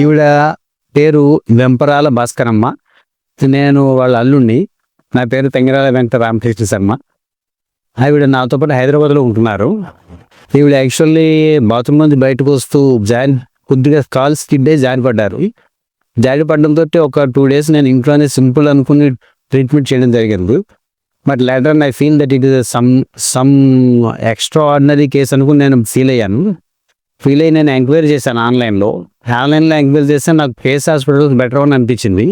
ఈవిడ పేరు వెంపరాల భాస్కరమ్మ. నేను వాళ్ళ అల్లుణ్ణి. నా పేరు తెంగరాల వెంకట రామకృష్ణ శర్మ. ఆవిడ నాతో పాటు హైదరాబాద్లో ఉంటున్నారు. ఈవిడ యాక్చువల్లీ బాత్రూమ్ నుంచి బయటకు వస్తూ జాయిన్ కొద్దిగా కాల్ స్కిడ్ జాయిన్ జారి పడ్డారు జారి పడడంతో ఒక టూ డేస్ నేను ఇంట్లోనే సింపుల్ అనుకుని ట్రీట్మెంట్ చేయడం జరిగింది. But later I feel that it is some some extraordinary case అనుకుని నేను ఫీల్ అయ్యాను. ఫీల్ అయ్యి నేను ఎంక్వైరీ చేశాను ఆన్లైన్లో. ఆన్లైన్లో ఎంక్వైరీ చేస్తే నాకు కేస్ హాస్పిటల్ బెటర్ అని అనిపించింది.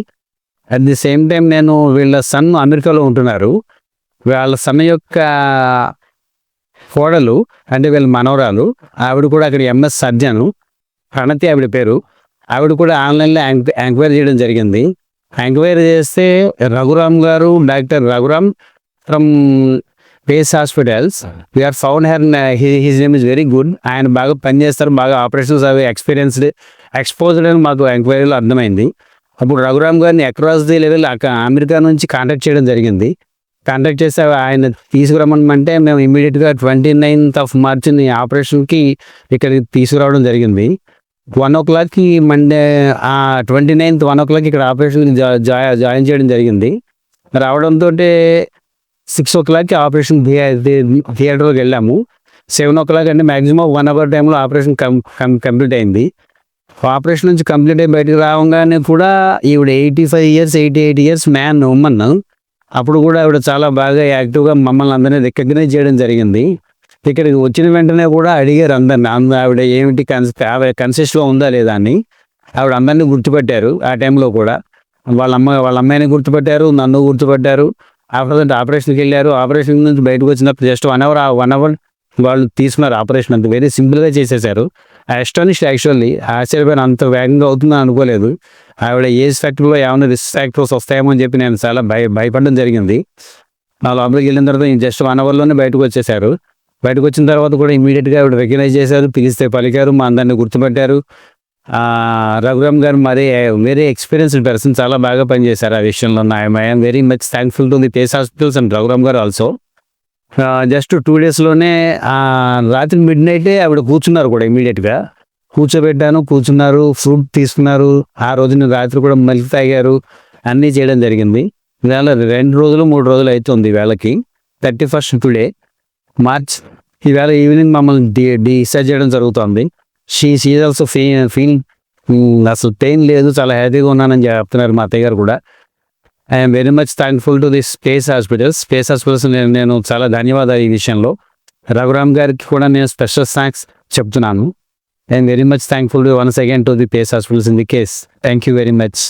అట్ ది సేమ్ టైం నేను వీళ్ళ సన్ అమెరికాలో ఉంటున్నారు. వాళ్ళ సన్ యొక్క కోడలు అంటే వీళ్ళ మనవరాలు. ఆవిడ కూడా అక్కడ ఎంఎస్ సర్జను. ప్రణతి ఆవిడ పేరు. ఆవిడ కూడా ఆన్లైన్లో ఎంక్వైరీ చేయడం జరిగింది. ఎంక్వైరీ చేస్తే Raghuram garu doctor Raghuram from Pace hospitals we are found her his name is very good ఆయన బాగా పనిచేస్తారు బాగా ఆపరేషన్స్ అవి ఎక్స్పీరియన్స్డ్ ఎక్స్పోజ్డ్ అని మాకు ఎంక్వైరీలో అర్థమైంది. అప్పుడు రఘురామ్ గారిని అక్రాస్ ది లెవెల్ అమెరికా నుంచి కాంటాక్ట్ చేయడం జరిగింది. కాంటాక్ట్ చేస్తే ఆయన తీసుకురమ్మంటే మేము ఇమీడియట్గా ట్వంటీ నైన్త్ ఆఫ్ మార్చిని ఆపరేషన్కి ఇక్కడికి తీసుకురావడం జరిగింది. వన్ ఓ క్లాక్కి మండే ఆ twenty ninth one o'clock ఇక్కడ ఆపరేషన్ జాయిన్ చేయడం జరిగింది. రావడంతో సిక్స్ ఓ క్లాక్కి ఆపరేషన్ థియేటర్కి వెళ్ళాము. సెవెన్ ఓ క్లాక్ అంటే మ్యాక్సిమం వన్ అవర్ టైంలో ఆపరేషన్ కంప్లీట్ అయింది. ఆపరేషన్ నుంచి కంప్లీట్ అయ్యి బయటకు రావగానే కూడా ఈవిడ eighty five years eighty eight years man woman అప్పుడు కూడా ఆవిడ చాలా బాగా యాక్టివ్గా మమ్మల్ని అందరినీ రికగ్నైజ్ చేయడం జరిగింది. ఇక్కడికి వచ్చిన వెంటనే కూడా అడిగారు అందరిని. అంద ఆవిడ ఏమిటి కన్స్ ఆవిడ కన్సిస్ట్గా ఉందా లేదా అని. ఆవిడ అందరినీ గుర్తుపెట్టారు ఆ టైంలో కూడా. వాళ్ళ అమ్మ వాళ్ళ అమ్మాయిని గుర్తుపెట్టారు నన్ను గుర్తుపెట్టారు. ఆఫ్టర్ ఆపరేషన్కి వెళ్ళారు. ఆపరేషన్ నుంచి బయటకు వచ్చినప్పుడు just one hour one hour వాళ్ళు తీసుకున్నారు ఆపరేషన్ అంత వెరీ సింపుల్గా చేసేసారు. అస్టానిష్డ్ యాక్చువల్లీ ఆశ్చర్యపోయిన అంత వేగంగా అవుతుందని అనుకోలేదు. ఆవిడ ఏజ్ ఫ్యాక్టర్లో ఏమైనా రిస్క్ ఫ్యాక్టర్స్ వస్తాయేమో అని చెప్పి నేను చాలా భయ భయపడడం జరిగింది. ఆ లోపలికి వెళ్ళిన తర్వాత జస్ట్ వన్ అవర్లోనే బయటకు వచ్చేసారు. బయటకు వచ్చిన తర్వాత కూడా ఇమీడియట్గా ఆవిడ రికగ్నైజ్ చేశారు. పిలిస్తే పలికారు. మా అందరిని గుర్తుపెట్టారు. రఘురామ్ గారు మరి వెరీ ఎక్స్పీరియన్స్డ్ పర్సన్ చాలా బాగా పనిచేశారు ఆ విషయంలో I'm very much thankful to the Tej hospitals and Raghuram garu also just two డేస్లోనే రాత్రి మిడ్ నైటే ఆవిడ కూర్చున్నారు కూడా ఇమీడియట్గా కూర్చోబెట్టాను కూర్చున్నారు ఫ్రూట్ తీసుకున్నారు. ఆ రోజున రాత్రి కూడా మళ్ళీ తాగారు అన్నీ చేయడం జరిగింది. ఇవాళ రెండు రోజులు మూడు రోజులు అవుతుంది వేళకి థర్టీ ఫస్ట్ టుడే మార్చ్ ఈవేళ ఈవినింగ్ మమ్మల్ని డి డిశ్చార్జ్ చేయడం జరుగుతుంది. She sees also fee feel అసలు పెయిన్ లేదు చాలా హ్యాపీగా ఉన్నానని చెప్తున్నారు మా అత్తయ్య గారు కూడా. I'm very much thankful to the Pace hospitals Pace hospitals నేను నేను చాలా ధన్యవాదాలు ఈ విషయంలో. రఘురామ్ గారికి కూడా నేను స్పెషల్ థ్యాంక్స్ చెప్తున్నాను. I'm very much thankful once again to the Pace hospitals in the case thank you very much